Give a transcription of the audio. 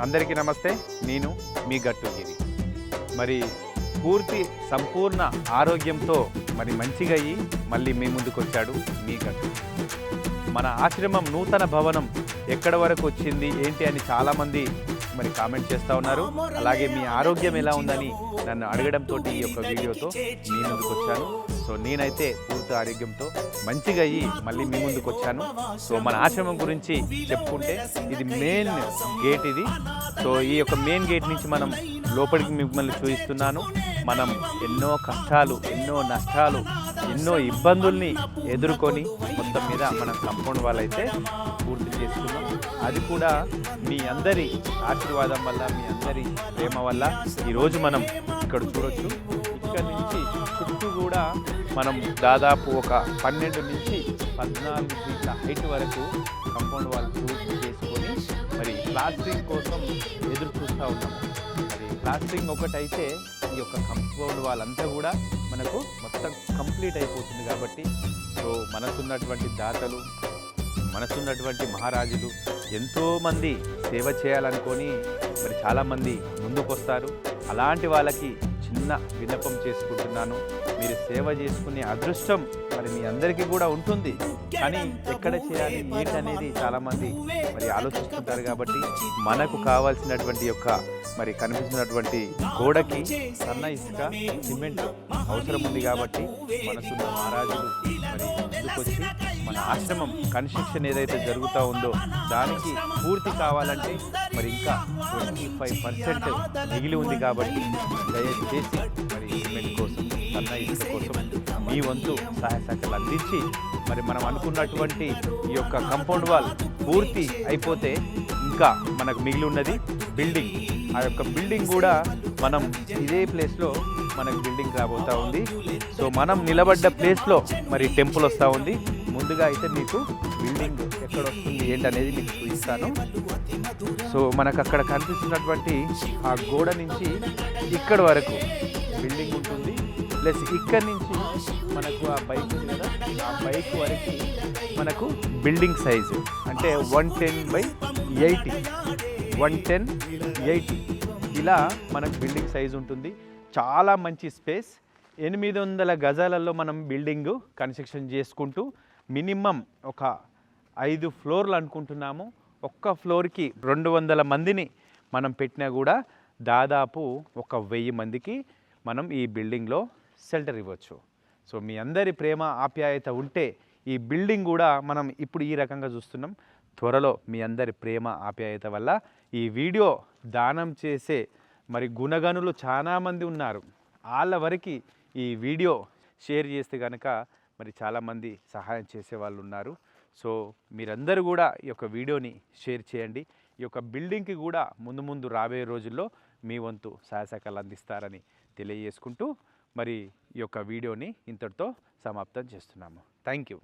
అందరికీ నమస్తే. నేను మీ గట్టుగిరి మరి పూర్తి సంపూర్ణ ఆరోగ్యంతో మరి మంచిగా అయ్యి మళ్ళీ మీ ముందుకు వచ్చాడు మీ గట్టు. మన ఆశ్రమం నూతన భవనం ఎక్కడ వరకు వచ్చింది ఏంటి అని చాలామంది మరి కామెంట్ చేస్తూ ఉన్నారు. అలాగే మీ ఆరోగ్యం ఎలా ఉందని నన్ను అడగడంతో ఈ యొక్క వీడియోతో మీ ముందుకు వచ్చాను. సో నేనైతే పూర్తి ఆరోగ్యంతో మంచిగా అయ్యి మళ్ళీ మీ ముందుకు వచ్చాను. సో మన ఆశ్రమం గురించి చెప్పుకుంటే ఇది మెయిన్ గేట్ ఇది. సో ఈ యొక్క మెయిన్ గేట్ నుంచి మనం లోపలికి మిమ్మల్ని చూపిస్తున్నాను. మనం ఎన్నో కష్టాలు ఎన్నో నష్టాలు ఎన్నో ఇబ్బందుల్ని ఎదుర్కొని మొత్తం మీద మనం కంపౌండ్ వాళ్ళైతే పూర్తి చేసుకున్నాం. అది కూడా మీ అందరి ఆశీర్వాదం వల్ల మీ అందరి ప్రేమ వల్ల ఈరోజు మనం ఇక్కడ చూడొచ్చు. ఇక్కడ నుంచి చుట్టూ కూడా మనం దాదాపు ఒక పన్నెండు నుంచి పద్నాలుగు ఫీట్ల హైట్ వరకు కంపౌండ్ వాళ్ళు పూర్తి చేసుకొని మరి ప్లాస్టింగ్ కోసం ఎదురు చూస్తూ ఉన్నాం. మరి ప్లాస్టింగ్ ఒకటైతే ఈ యొక్క కంపౌండ్ వాళ్ళంతా కూడా మనకు మొత్తం కంప్లీట్ అయిపోతుంది కాబట్టి సో మనసున్నటువంటి దాతలు మనసున్నటువంటి మహారాజులు ఎంతోమంది సేవ చేయాలనుకొని మరి చాలామంది ముందుకు వస్తారు అలాంటి వాళ్ళకి చిన్న విన్నపం చేసుకుంటున్నాను. మీరు సేవ చేసుకునే అదృష్టం మరి మీ అందరికీ కూడా ఉంటుంది. కానీ ఎక్కడ చేయాలి ఏంటి అనేది చాలామంది మరి ఆలోచిస్తుంటారు కాబట్టి మనకు కావాల్సినటువంటి యొక్క మరి కనిపిస్తున్నటువంటి గోడకి సన్న ఇసుక సిమెంట్ అవసరం ఉంది కాబట్టి మనసున్న మహారాజులు మరి ముందుకొచ్చి మన ఆశ్రమం కన్స్ట్రక్షన్ ఏదైతే జరుగుతూ ఉందో దానికి పూర్తి కావాలంటే మరి ఇంకా ట్వంటీ ఫైవ్ పర్సెంట్ మిగిలి ఉంది కాబట్టి దయచేసి మరి సిమెంట్ కోసం సన్న ఇసుక కోసం మీ వంతు సహాయ సహకారాలు అందించి మరి మనం అనుకున్నటువంటి ఈ యొక్క కంపౌండ్ వాల్ పూర్తి అయిపోతే ఇంకా మనకు మిగిలి ఉన్నది బిల్డింగ్ ఆ యొక్క బిల్డింగ్ కూడా మనం ఇదే ప్లేస్లో మనకు బిల్డింగ్ రాబోతా ఉంది. సో మనం నిలబడ్డ ప్లేస్లో మరి టెంపుల్ వస్తూ ఉంది. ముందుగా అయితే మీకు బిల్డింగ్ ఎక్కడ వస్తుంది ఏంటనేది మీకు చూపిస్తాను. సో మనకు అక్కడ కనిపిస్తున్నటువంటి ఆ గోడ నుంచి ఇక్కడ వరకు బిల్డింగ్ ఉంటుంది. ప్లస్ ఇక్కడ నుంచి మనకు ఆ బైక్ ఉంది కదా ఆ బైక్ వరకు మనకు బిల్డింగ్ సైజు. అంటే one ten by eighty. One ten eighty. ఇలా మనకు బిల్డింగ్ సైజు ఉంటుంది. చాలా మంచి స్పేస్. ఎనిమిది వందల గజాలలో మనం బిల్డింగ్ కన్స్ట్రక్షన్ చేసుకుంటూ మినిమం ఒక ఐదు ఫ్లోర్లు అనుకుంటున్నాము. ఒక్క ఫ్లోర్కి రెండు వందల మందిని మనం పెట్టినా కూడా దాదాపు ఒక వెయ్యి మందికి మనం ఈ బిల్డింగ్లో సెల్టర్ ఇవ్వచ్చు. సో మీ అందరి ప్రేమ ఆప్యాయత ఉంటే ఈ బిల్డింగ్ కూడా మనం ఇప్పుడు ఈ రకంగా చూస్తున్నాం. త్వరలో మీ అందరి ప్రేమ ఆప్యాయత వల్ల ఈ వీడియో దానం చేసే మరి గుణగనులు చాలామంది ఉన్నారు. వాళ్ళ వరకు ఈ వీడియో షేర్ చేస్తే కనుక మరి చాలామంది సహాయం చేసే వాళ్ళు ఉన్నారు. సో మీరందరూ కూడా ఈ యొక్క వీడియోని షేర్ చేయండి. ఈ యొక్క బిల్డింగ్కి కూడా ముందు ముందు రాబోయే రోజుల్లో మీ వంతు సహాయ అందిస్తారని తెలియజేసుకుంటూ మరి ఈ యొక్క వీడియోని ఇంతటితో సమాప్తం చేస్తున్నాము. Thank you.